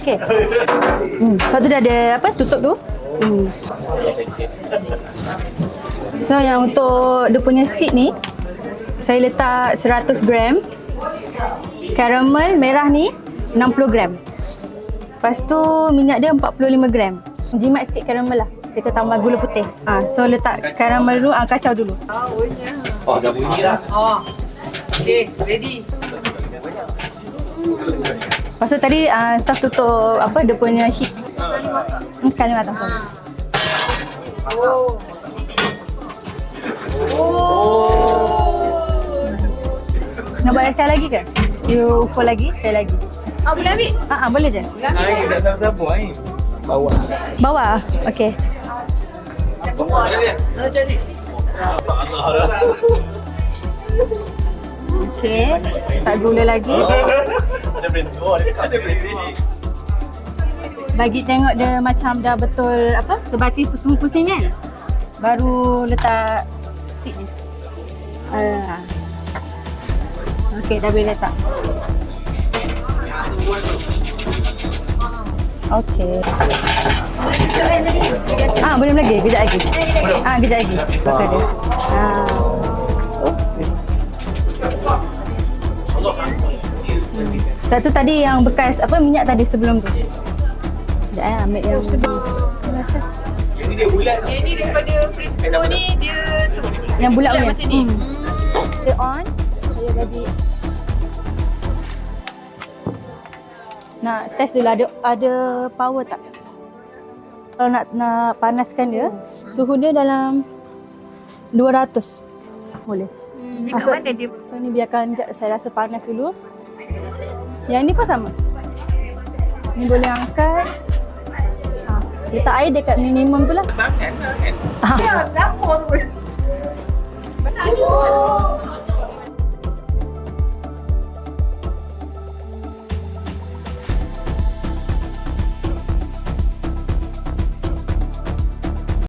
Okay. Hmm. Lepas tu dia ada apa? Tutup tu. Hmm. So yang untuk dia punya seed ni saya letak 100 gram. Caramel merah ni 60 gram. Lepas tu minyak dia 45 gram. Jimat sikit caramel lah. Kita tambah gula putih. Ha, so letak caramel dulu, ah, kacau dulu. Oh, dah bunyi dah. Oh. Okay, ready. Lepas tu tadi uh, staff tutup apa dia punya heat. Hmm, kali matang. sorry. Nak buat sekali lagi ke? You ukur lagi, sekali lagi. Oh, boleh ambil? Ah, ah boleh je. Air tak siapa-siapa ni. Bawah. Bawah. Okey. Okey. Tak gula lagi. Ada. Oh, ada ni. Bagi tengok dia macam dah betul apa? Sebati semua pusing kan? Baru letak seed ni. Ah. Okey, dah boleh letak. Okey. Ah, boleh lagi. Kejap lagi. Ah, kejap lagi. Pasal dia. Ah. Satu tadi yang bekas apa minyak tadi sebelum tu. Sekejap eh, ambil yang Yang ni dia bulat. Yang ni daripada Frisco ni, dia tu. yang bulat punya. macam ni. Hmm. Dia on. Saya bagi nak test dulu ada ada power tak? Kalau nak nak panaskan dia, suhu dia dalam 200. Boleh. Hmm, dekat Masuk- mana dia? So ni biarkan jap saya rasa panas dulu. Yang ni pun sama. Ni boleh angkat. Ha, letak air dekat minimum tu lah. Ha.